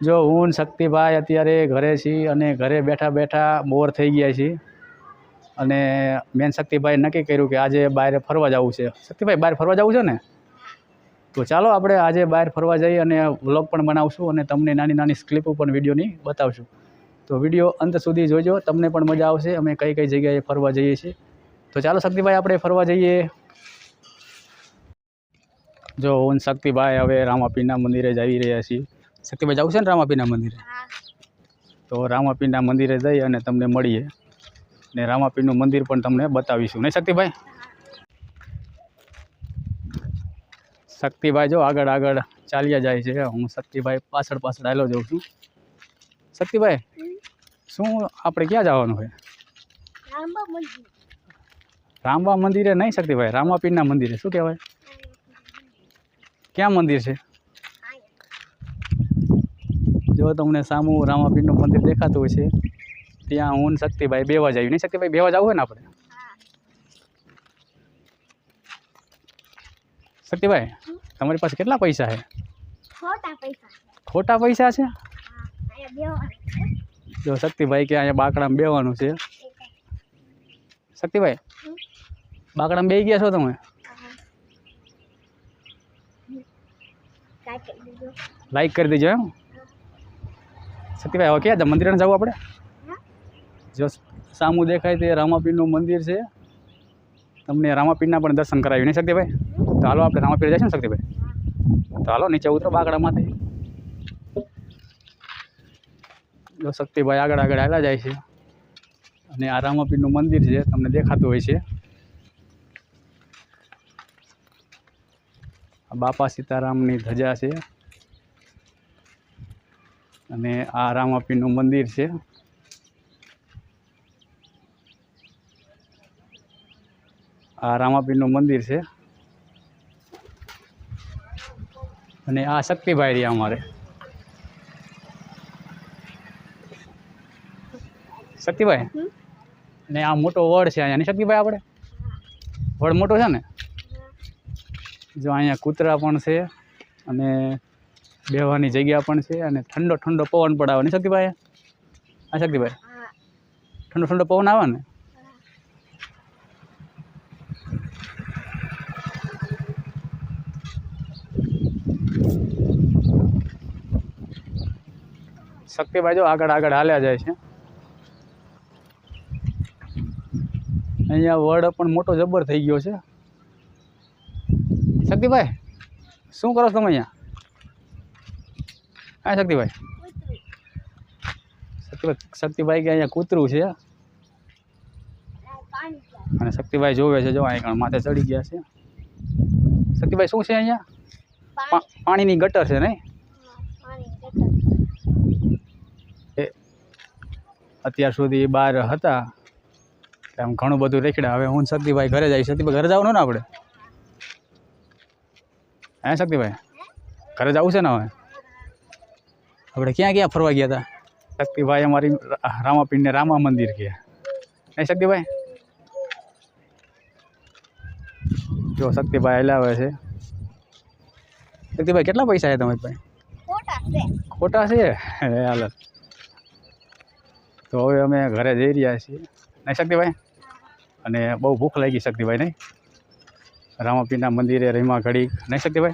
જો હું શક્તિભાઈ અત્યારે ઘરે છીએ અને ઘરે બેઠા બેઠા બોર થઈ ગયા છીએ અને મેન શક્તિભાઈ નક્કી કર્યું કે આજે બહાર ફરવા જવું છે. શક્તિભાઈ, બહાર ફરવા જવું છે ને? તો ચાલો આપણે આજે બહાર ફરવા જઈએ અને વ્લોગ પણ બનાવશું અને તમને નાની નાની ક્લિપો પણ વિડીયોની બતાવશું. તો વીડિયો અંત સુધી જોજો, તમને પણ મજા આવશે. અમે કઈ કઈ જગ્યાએ ફરવા જઈએ છીએ. તો ચાલો શક્તિભાઈ, આપણે ફરવા જઈએ. જો હું શક્તિભાઈ હવે રામાપીના મંદિરે જઈ રહ્યા છીએ. શક્તિભાઈ જવું છે ને રામાપીના મંદિરે? તો રામાપીના મંદિરે જઈ અને તમને મળીએ. ને રામાપીનું મંદિર પણ તમને બતાવીશું. નહીં શક્તિભાઈ શક્તિભાઈ જો આગળ આગળ ચાલ્યા જાય છે. હું શક્તિભાઈ પાછળ પાછળ આવેલો જાઉં છું. શક્તિભાઈ શું આપણે ક્યાં જવાનું છે રામબા મંદિરે. નહીં શક્તિભાઈ રામાપીરના મંદિરે. શું કહેવાય? ક્યાં મંદિર છે? જો તમને સામું રામાપીરનું મંદિર દેખાતું હોય છે ત્યાં હું શક્તિભાઈ બેવા જાય નહીં શક્તિભાઈ બેવા જવું હોય ને આપણે? શક્તિભાઈ તમારી પાસે કેટલા પૈસા છે? ખોટા પૈસા. છે? જો શક્તિભાઈ કે અહીંયા બાકડામાં બેવાનું છે. શક્તિભાઈ બાકડામાં બેસી ગયા છો તમે? લાઈક કરી દેજો એમ? શક્તિભાઈ હવે ક્યાં મંદિર જવું આપણે? જો સામું દેખાય તે રામાપીરનું મંદિર છે. તમને રામાપીરના પણ દર્શન કરાવ્યું નહીં શક્તિભાઈ તો હાલો આપણે રામાપીર જઈશું ને શક્તિભાઈ તો હાલો નીચે ઉતરો બાકડામાંથી જો શક્તિભાઈ આગળ આગળ આવેલા જાય છે. અને આ રામાપીરનું મંદિર છે તમને દેખાતું હોય છે. આ બાપા સીતારામની ધજા છે. અને આ રામાપીરનું મંદિર છે. આ રામાપીરનું મંદિર છે. અને આ શક્તિભાઈ રહ્યા અમારે. શક્તિભાઈ? ને આ મોટો વડ છે અહીંયા. શક્તિભાઈ આપણે? વડ મોટો છે ને? જો અહીંયા કૂતરા પણ છે અને બેહવાની જગ્યા પણ છે અને ઠંડો ઠંડો પવન પણ આવે ને શક્તિભાઈ? હા, શક્તિભાઈ. ઠંડો ઠંડો પવન આવે ને? શક્તિભાઈ જો આગળ આગળ હાલ્યા જાય છે. અહીંયા વડ પણ મોટો જબર થઈ ગયો છે. શક્તિભાઈ, શું કરો તમે અહીંયા? હા શક્તિભાઈ? શક્તિભાઈ શક્તિભાઈ કે અહીંયા કૂતરું છે. અને શક્તિભાઈ જોવે છે જો અહીંયા માથે ચડી ગયા છે. શક્તિભાઈ શું છે અહીંયા? પાણીની ગટર છે નહીં? અત્યાર સુધી બહાર હતા. એમ ઘણું બધું રેખડા. હવે હું શક્તિભાઈ ઘરે જઈશ શક્તિભાઈ ઘરે જવાનું ને આપણે? હે શક્તિભાઈ? ઘરે જવું છે ને હવે? આપણે ક્યાં ક્યાં ફરવા ગયા હતા? શક્તિભાઈ અમારી રામાપીંડને રામા મંદિર ગયા. નહીં શક્તિભાઈ? જો શક્તિભાઈ હલાવે છે. શક્તિભાઈ કેટલા પૈસા છે તમારી પાસે? ખોટા છે. ખોટા હાલ. તો હવે અમે ઘરે જઈ રહ્યા છીએ. નહીં શક્તિભાઈ? અને બહુ ભૂખ લાગી શક્તિભાઈ નહીં? રામાપીના મંદિરે રહીમાં ઘડી. નહીં શક્તિભાઈ?